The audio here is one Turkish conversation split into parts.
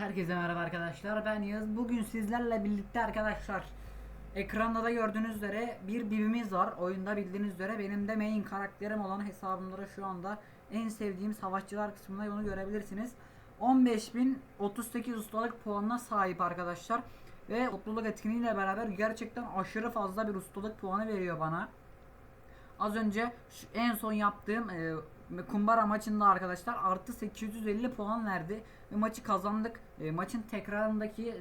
Herkese merhaba arkadaşlar. Ben Yağız. Bugün sizlerle birlikte arkadaşlar ekranda da gördüğünüz üzere bir bibimiz var. Oyunda bildiğiniz üzere benim de main karakterim olan hesabımda da şu anda en sevdiğim savaşçılar kısmında onu görebilirsiniz. 15.038 ustalık puanına sahip arkadaşlar. Ve topluluk etkinliğiyle beraber gerçekten aşırı fazla bir ustalık puanı veriyor bana. Az önce en son yaptığım e, kumbara maçında arkadaşlar artı 850 puan verdi ve maçı kazandık. E, maçın tekrarındaki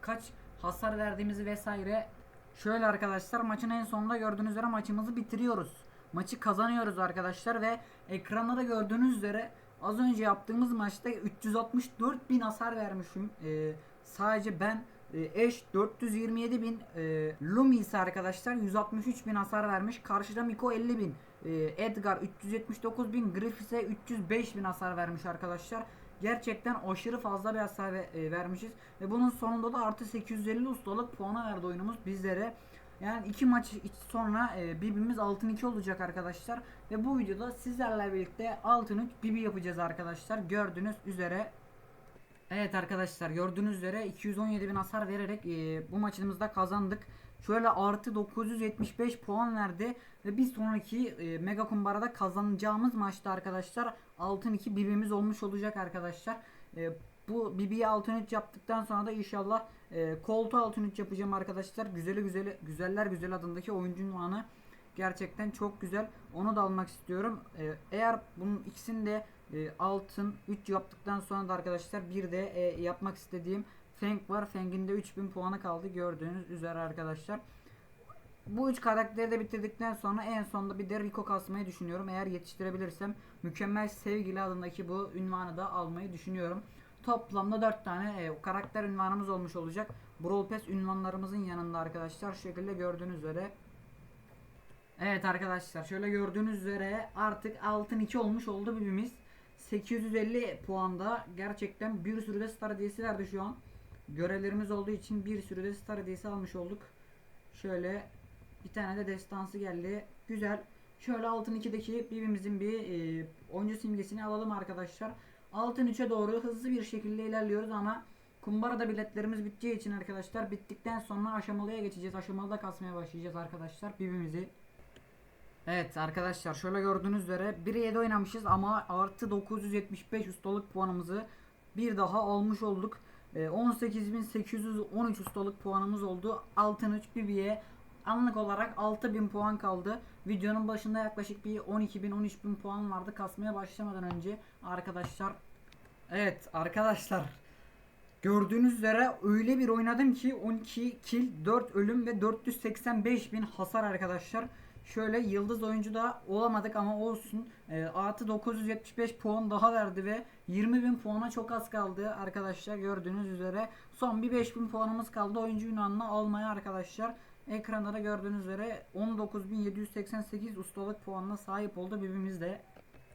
kaç hasar verdiğimizi vesaire şöyle arkadaşlar maçın en sonunda gördüğünüz üzere maçımızı bitiriyoruz. Maçı kazanıyoruz arkadaşlar ve ekranda da gördüğünüz üzere az önce yaptığımız maçta 364 bin hasar vermişim. E, sadece ben Eş 427 bin e, Lumi arkadaşlar 163 bin hasar vermiş. Karşıda Miko 50 bin. E, Edgar 379 bin. Griff ise 305 bin hasar vermiş arkadaşlar. Gerçekten aşırı fazla bir hasar ve- e, vermişiz. Ve bunun sonunda da artı 850 ustalık puanı verdi oyunumuz bizlere. Yani iki maç sonra e, birbirimiz altın 2 olacak arkadaşlar. Ve bu videoda sizlerle birlikte altın 3 bibi yapacağız arkadaşlar. Gördüğünüz üzere Evet arkadaşlar gördüğünüz üzere 217 bin hasar vererek e, bu maçımızda kazandık. Şöyle artı 975 puan verdi ve bir sonraki e, Mega Kumbara'da kazanacağımız maçta arkadaşlar altın 2 bibimiz olmuş olacak arkadaşlar. E, bu bibiyi altın 3 yaptıktan sonra da inşallah e, koltuğu altın 3 yapacağım arkadaşlar. Güzeli güzeli güzeller güzel adındaki oyuncu unvanı gerçekten çok güzel. Onu da almak istiyorum. E, eğer bunun ikisini de e, altın 3 yaptıktan sonra da arkadaşlar bir de e, yapmak istediğim Feng var. Feng'in de 3000 puanı kaldı gördüğünüz üzere arkadaşlar. Bu üç karakteri de bitirdikten sonra en sonunda bir de Rico kasmayı düşünüyorum. Eğer yetiştirebilirsem mükemmel sevgili adındaki bu ünvanı da almayı düşünüyorum. Toplamda 4 tane e, karakter ünvanımız olmuş olacak. Brawl Pass ünvanlarımızın yanında arkadaşlar. Şu şekilde gördüğünüz üzere Evet arkadaşlar şöyle gördüğünüz üzere artık altın 2 olmuş oldu bibimiz. 850 puanda gerçekten bir sürü de star hediyesi verdi şu an. Görevlerimiz olduğu için bir sürü de star hediyesi almış olduk. Şöyle bir tane de destansı geldi. Güzel. Şöyle altın 2'deki bibimizin bir e, oyuncu simgesini alalım arkadaşlar. Altın 3'e doğru hızlı bir şekilde ilerliyoruz ama kumbarada biletlerimiz biteceği için arkadaşlar bittikten sonra aşamalıya geçeceğiz. Aşamalıda kasmaya başlayacağız arkadaşlar bibimizi. Evet arkadaşlar şöyle gördüğünüz üzere 1'e 7 oynamışız ama artı 975 ustalık puanımızı bir daha almış olduk. Ee, 18.813 ustalık puanımız oldu. Altın 3 BB'ye anlık olarak 6000 puan kaldı. Videonun başında yaklaşık bir 12.000 13.000 puan vardı kasmaya başlamadan önce arkadaşlar. Evet arkadaşlar Gördüğünüz üzere öyle bir oynadım ki 12 kill, 4 ölüm ve 485 bin hasar arkadaşlar. Şöyle yıldız oyuncu da olamadık ama olsun. E, artı 975 puan daha verdi ve 20 bin puana çok az kaldı arkadaşlar gördüğünüz üzere. Son bir 5000 puanımız kaldı oyuncu ünvanını almaya arkadaşlar. Ekranda da gördüğünüz üzere 19.788 ustalık puanına sahip oldu birbirimiz de.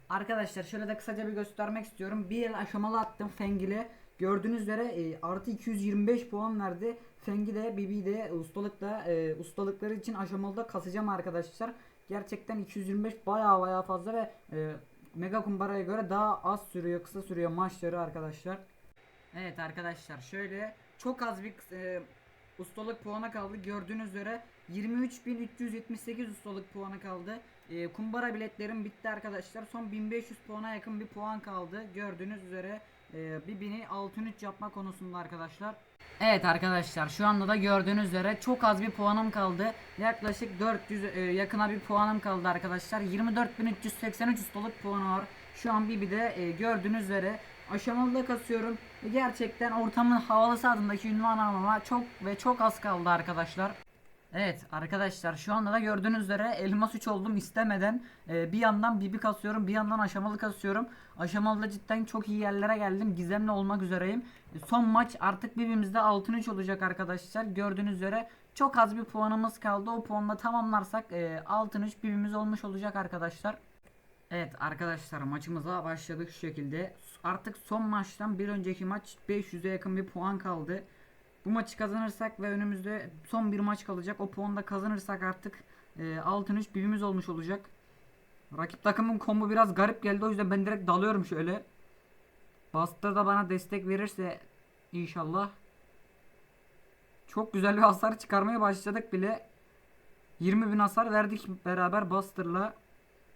Arkadaşlar şöyle de kısaca bir göstermek istiyorum. Bir el aşamalı attım Fengil'e. Gördüğünüz üzere e, artı 225 puan verdi. Fengi de Bibi de ustalıkta e, ustalıkları için aşamalıda kasacağım arkadaşlar. Gerçekten 225 baya baya fazla ve e, Mega Kumbara'ya göre daha az sürüyor, kısa sürüyor maçları arkadaşlar. Evet arkadaşlar şöyle çok az bir e, ustalık puanı kaldı. Gördüğünüz üzere 23.378 ustalık puanı kaldı. E, kumbara biletlerim bitti arkadaşlar. Son 1500 puana yakın bir puan kaldı. Gördüğünüz üzere e, bir bini altın 3 yapma konusunda arkadaşlar. Evet arkadaşlar şu anda da gördüğünüz üzere çok az bir puanım kaldı. Yaklaşık 400 e, yakına bir puanım kaldı arkadaşlar. 24.383 ustalık puanı var. Şu an bir de e, gördüğünüz üzere aşamalıda kasıyorum. Ve gerçekten ortamın havalısı adındaki ünvan almama çok ve çok az kaldı arkadaşlar. Evet arkadaşlar şu anda da gördüğünüz üzere elmas 3 oldum istemeden Ee, bir yandan bibi kasıyorum bir yandan aşamalı kasıyorum. Aşamalıda cidden çok iyi yerlere geldim gizemli olmak üzereyim. E, son maç artık bibimizde altın 3 olacak arkadaşlar. Gördüğünüz üzere çok az bir puanımız kaldı. O puanla tamamlarsak e, altın 3 bibimiz olmuş olacak arkadaşlar. Evet arkadaşlar maçımıza başladık şu şekilde. Artık son maçtan bir önceki maç 500'e yakın bir puan kaldı bu maçı kazanırsak ve önümüzde son bir maç kalacak. O puanı da kazanırsak artık e, altın 3 bibimiz olmuş olacak. Rakip takımın kombu biraz garip geldi. O yüzden ben direkt dalıyorum şöyle. Bastır da bana destek verirse İnşallah. Çok güzel bir hasar çıkarmaya başladık bile. 20 bin hasar verdik beraber Buster'la.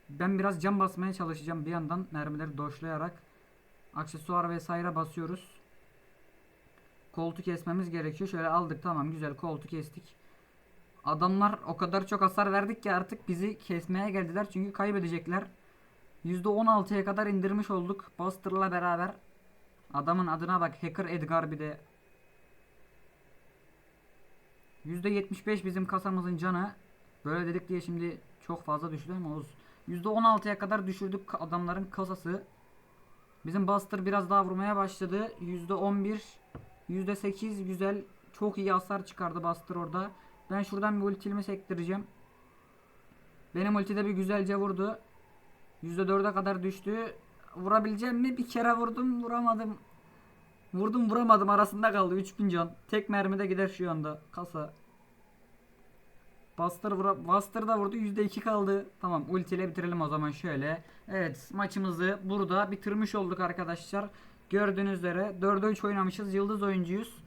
Ben biraz cam basmaya çalışacağım bir yandan mermileri doşlayarak. Aksesuar vesaire basıyoruz. Koltu kesmemiz gerekiyor. Şöyle aldık tamam güzel koltu kestik. Adamlar o kadar çok hasar verdik ki artık bizi kesmeye geldiler çünkü kaybedecekler. %16'ya kadar indirmiş olduk Buster'la beraber. Adamın adına bak Hacker Edgar bir de. %75 bizim kasamızın canı. Böyle dedik diye şimdi çok fazla düştü ama olsun. %16'ya kadar düşürdük adamların kasası. Bizim Buster biraz daha vurmaya başladı. %11, %8 güzel. Çok iyi hasar çıkardı Buster orada. Ben şuradan bir ultilimi sektireceğim. Benim ultide bir güzelce vurdu. %4'e kadar düştü. Vurabileceğim mi? Bir kere vurdum vuramadım. Vurdum vuramadım arasında kaldı 3000 can. Tek mermide gider şu anda kasa. Buster, vura, Buster da vurdu %2 kaldı. Tamam ulti ile bitirelim o zaman şöyle. Evet maçımızı burada bitirmiş olduk arkadaşlar. Gördüğünüz üzere 4'e 3 oynamışız. Yıldız oyuncuyuz.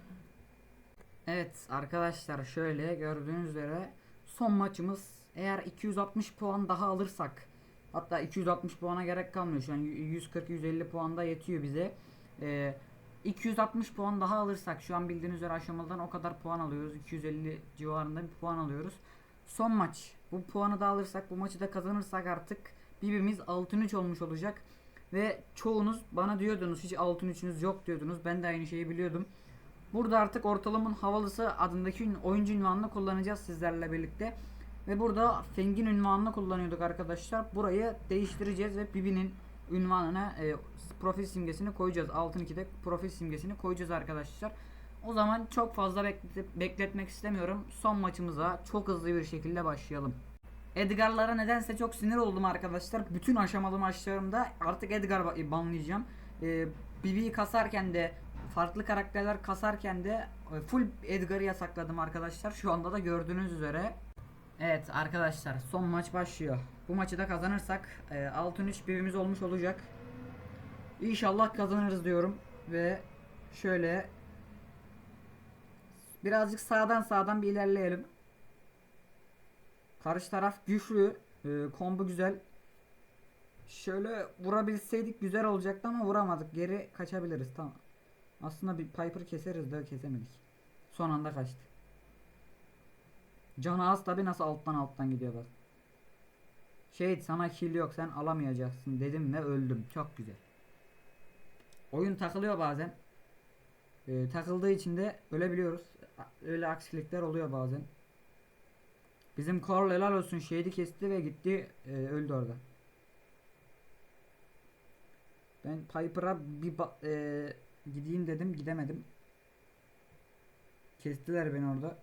Evet arkadaşlar şöyle gördüğünüz üzere son maçımız eğer 260 puan daha alırsak hatta 260 puana gerek kalmıyor şu an 140-150 puan da yetiyor bize. Ee, 260 puan daha alırsak şu an bildiğiniz üzere aşamadan o kadar puan alıyoruz. 250 civarında bir puan alıyoruz. Son maç. Bu puanı da alırsak bu maçı da kazanırsak artık birbirimiz altın 3 olmuş olacak. Ve çoğunuz bana diyordunuz hiç altın 3'ünüz yok diyordunuz. Ben de aynı şeyi biliyordum. Burada artık ortalamın havalısı adındaki oyuncu ünvanını kullanacağız sizlerle birlikte. Ve burada Feng'in ünvanını kullanıyorduk arkadaşlar. Burayı değiştireceğiz ve Bibi'nin ünvanına e, profil simgesini koyacağız. Altın 2'de profil simgesini koyacağız arkadaşlar. O zaman çok fazla beklet- bekletmek istemiyorum. Son maçımıza çok hızlı bir şekilde başlayalım. Edgar'lara nedense çok sinir oldum arkadaşlar. Bütün aşamalı maçlarımda artık Edgar ba- banlayacağım. Ee, BB'yi kasarken de farklı karakterler kasarken de e, full Edgar'ı yasakladım arkadaşlar. Şu anda da gördüğünüz üzere. Evet arkadaşlar son maç başlıyor. Bu maçı da kazanırsak e, 6-3 birimiz olmuş olacak. İnşallah kazanırız diyorum. Ve şöyle birazcık sağdan sağdan bir ilerleyelim. Karşı taraf güçlü. E, kombu güzel. Şöyle vurabilseydik güzel olacaktı ama vuramadık. Geri kaçabiliriz tamam. Aslında bir Piper keseriz de kesemedik. Son anda kaçtı. Canı az tabi nasıl alttan alttan gidiyor bak. Şey sana kill yok sen alamayacaksın dedim ve öldüm. Çok güzel. Oyun takılıyor bazen. Ee, takıldığı için de ölebiliyoruz. Öyle aksilikler oluyor bazen. Bizim Carl helal olsun şeydi kesti ve gitti e, öldü orada. Ben Piper'a bir e, gideyim dedim gidemedim. Kestiler beni orada.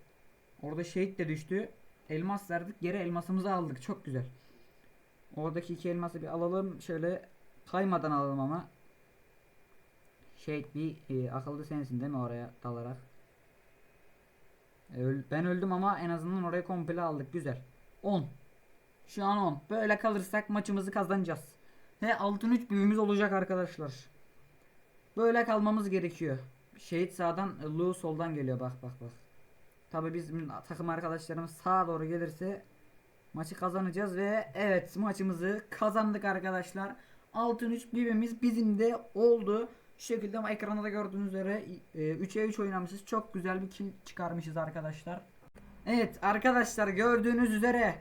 Orada şehit de düştü. Elmas verdik geri elmasımızı aldık çok güzel. Oradaki iki elması bir alalım şöyle kaymadan alalım ama. Şehit bir e, akıllı sensin değil mi oraya dalarak. Ben öldüm ama en azından orayı komple aldık güzel. 10. Şu an 10. Böyle kalırsak maçımızı kazanacağız. Ve altın 3 büyümüz olacak arkadaşlar. Böyle kalmamız gerekiyor. Şehit sağdan, Lu soldan geliyor bak bak bak. Tabi bizim takım arkadaşlarımız sağa doğru gelirse maçı kazanacağız ve evet maçımızı kazandık arkadaşlar. Altın 3 birimiz bizim de oldu. Şu şekilde ama ekranda da gördüğünüz üzere e, 3'e 3 oynamışız. Çok güzel bir kill çıkarmışız arkadaşlar. Evet arkadaşlar gördüğünüz üzere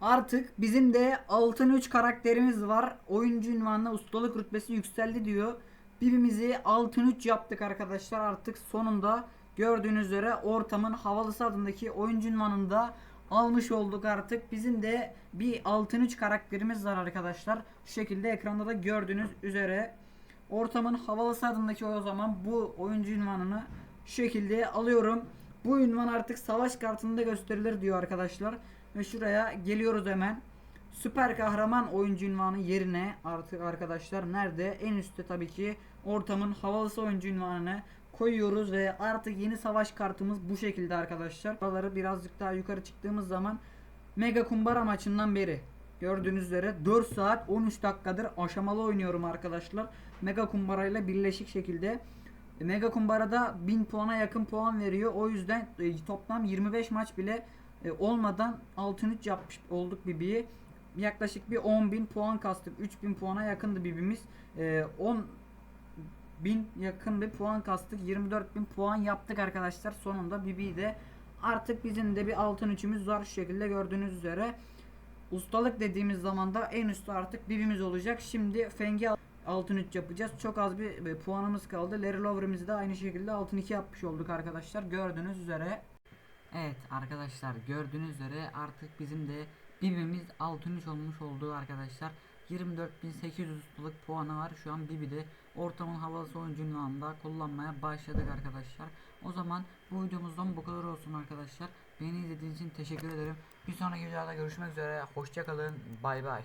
artık bizim de altın 3 karakterimiz var. Oyuncu ünvanına ustalık rütbesi yükseldi diyor. Birimizi altın 3 yaptık arkadaşlar artık sonunda gördüğünüz üzere ortamın havalısı adındaki oyuncu ünvanında almış olduk artık. Bizim de bir altın 3 karakterimiz var arkadaşlar. Şu şekilde ekranda da gördüğünüz üzere ortamın havalısı adındaki o zaman bu oyuncu ünvanını şu şekilde alıyorum. Bu ünvan artık savaş kartında gösterilir diyor arkadaşlar. Ve şuraya geliyoruz hemen. Süper kahraman oyuncu ünvanı yerine artık arkadaşlar nerede? En üstte tabii ki ortamın havalısı oyuncu ünvanını koyuyoruz ve artık yeni savaş kartımız bu şekilde arkadaşlar. Buraları birazcık daha yukarı çıktığımız zaman Mega Kumbara maçından beri gördüğünüz üzere 4 saat 13 dakikadır aşamalı oynuyorum arkadaşlar. Mega Kumbara ile birleşik şekilde E, Mega Kumbara'da 1000 puana yakın puan veriyor. O yüzden e, toplam 25 maç bile e, olmadan altın 3 yapmış olduk Bibi'yi. Yaklaşık bir 10.000 puan kastık. 3000 puana yakındı Bibi'miz. E, 10 bin yakın bir puan kastık. 24 bin puan yaptık arkadaşlar. Sonunda Bibi'yi de artık bizim de bir altın üçümüz var şu şekilde gördüğünüz üzere. Ustalık dediğimiz zaman da en üstte artık Bibi'miz olacak. Şimdi Feng'i al- altın 3 yapacağız. Çok az bir puanımız kaldı. Larry Lover'ımızı da aynı şekilde altın 2 yapmış olduk arkadaşlar. Gördüğünüz üzere. Evet arkadaşlar gördüğünüz üzere artık bizim de Bibi'miz altın 3 olmuş oldu arkadaşlar. 24.800 ustalık puanı var. Şu an Bibi'de ortamın havalısı oyuncu ünvanında kullanmaya başladık arkadaşlar. O zaman bu videomuzdan bu kadar olsun arkadaşlar. Beni izlediğiniz için teşekkür ederim. Bir sonraki videoda görüşmek üzere. Hoşçakalın. Bay bay.